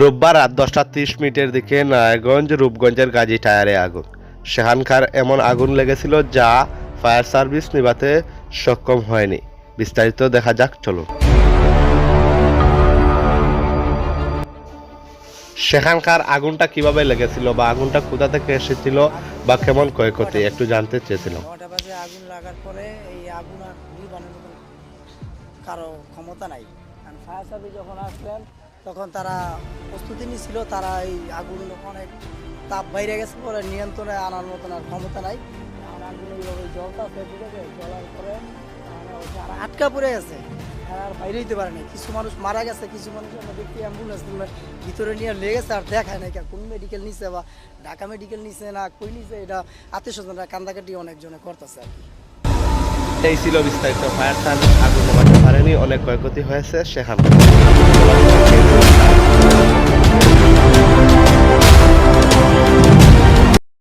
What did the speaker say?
রোববার রাত দশটা তিরিশ মিনিটের দিকে নারায়ণগঞ্জ, রূপগঞ্জের গাজী টায়ারে আগুন। সেখানকার এমন আগুন লেগেছিল যা ফায়ার সার্ভিস নিভাতে সক্ষম হয়নি। বিস্তারিত দেখা যাক, চলুন। সেখানকার আগুনটা কীভাবে লেগেছিল বা আগুনটা কোথা থেকে এসেছিল বা কেমন ক্ষয়ক্ষতি, একটু জানতে চেয়েছিলাম। আগুন লাগার পরে এই আগুন কারও ক্ষমতা নাই। ফায়ার সার্ভিস যখন আসলেন তখন তারা প্রস্তুতি নিছিল তারা এই আগুন অনেক তাপ বাইরে গেছে পরে নিয়ন্ত্রণে আনার মতন আর ক্ষমতা নাই। আর আগুন জলটা গেছে মানে যারা আটকা পড়ে গেছে। তারা আর বাইরে হইতে পারে নাই। কিছু মানুষ মারা গেছে, কিছু মানুষ আমরা দেখি অ্যাম্বুলেন্স ভিতরে নিয়ে লেগেছে আর দেখায় কে- কোন মেডিকেল নিছে বা ঢাকা মেডিকেল নিছে না কই নিছে, এটা আত্মীয় স্বজনরা কান্দাকাটি অনেকজনে করতেছে আর কি। এই ছিল বিস্তারিত ফায়ার সার্ভিস। আগুন নেভাতে পারেনি, অনেক ক্ষয়ক্ষতি হয়েছে সেখানকার